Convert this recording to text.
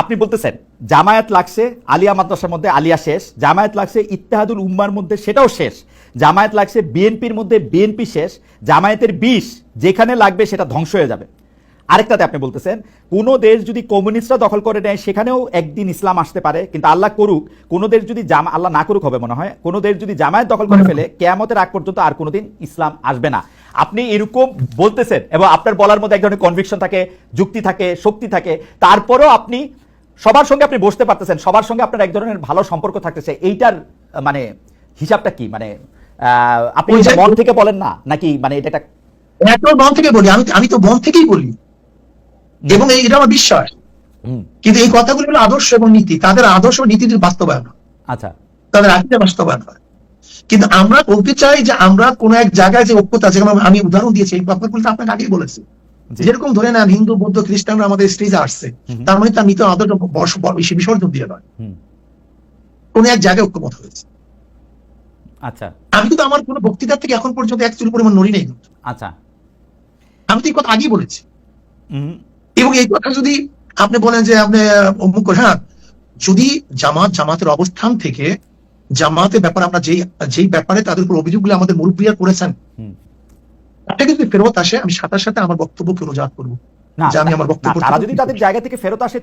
আপনি বলতেছেন, জামায়াত লাগছে, আলিয়া মাদ্রাসার মধ্যে আলিয়া শেষ, জামায়াত লাগছে ইত্তেহাদুল উম্মার মধ্যে সেটাও শেষ, জামায়াত লাগছে বিএনপির মধ্যে বিএনপি শেষ, জামায়াতের বিষ যেখানে লাগবে সেটা ধ্বংস হয়ে যাবে। আরেকটাতে আপনি বলতেছেন, কোনো দেশ যদি কমিউনিস্টরা দখল করে নেয়, সেখানেও একদিন ইসলাম আসতে পারে, কিন্তু আল্লাহ করুক, কোনো দেশ যদি জামা, আল্লাহ না করুক হবে মনে হয়, কোনো দেশ যদি জামায়াত দখল করে ফেলে, কেয়ামতের আগ পর্যন্ত আর কোনোদিন ইসলাম আসবে না। আপনি এরকম বলতেছেন, এবং আপনার বলার মধ্যে এক ধরনের কনভিকশন থাকে, যুক্তি থাকে, শক্তি থাকে, তারপরেও আপনি সবার সঙ্গে আপনি বসতে পারতেছেন সবার সঙ্গে আপনার এক ধরনের ভালো সম্পর্ক থাকতেছে এইটার মানে হিসাবটা কি? মানে আপনি মন থেকে বলেন না নাকি মানে এটা একটা মন থেকে বলি আমি আমি তো মন থেকেই বলি। এবং এই- এটা আমার বিশ্বাস। হুম, কিন্তু এই কথাগুলো হলো আদর্শ এবং নীতি। তাদের আদর্শ ও নীতির বাস্তবায়ন। আচ্ছা। তাদের আকিদা বাস্তবায়ন হয়। কিন্তু আমরা বলতে চাই যে আমরা কোন এক জায়গায় যে ঐক্যতা যেমন আমি উদাহরণ দিয়েছি এই ব্যাপারগুলো আপনাকে আগেই বলেছি। যেরকম ধরে নেন হিন্দু বৌদ্ধ খ্রিস্টানরা আমাদের স্টেজে আসছে তার মানে তার নীতি আদর্শ বিসর্জন দিয়ে নয়। কোন এক জায়গায় ঐক্যমত হয়েছে। আচ্ছা। আমি কিন্তু আমার কোনো বক্তৃতার থেকে এখন পর্যন্ত এক চুল পরিমাণ নড়ি নেই। আচ্ছা। আমি তো এই কথা আগেই বলেছি। এবং এই কথা যদি আপনি বলেন যে আপনি অমুক হ্যাঁ যদি জামাত জামাতের অবস্থান থেকে জামাতের ব্যাপারে আমরা যেই যেই ব্যাপারে তাদের উপর অভিযোগগুলো আমাদের মুরব্বীরা করেছেন যদি ফেরত আসে আমি সাথে সাথে আমার বক্তব্য ফেরত করব। না যে আমি আমার বক্তব্য তারা যদি তাদের জায়গা থেকে ফেরত আসে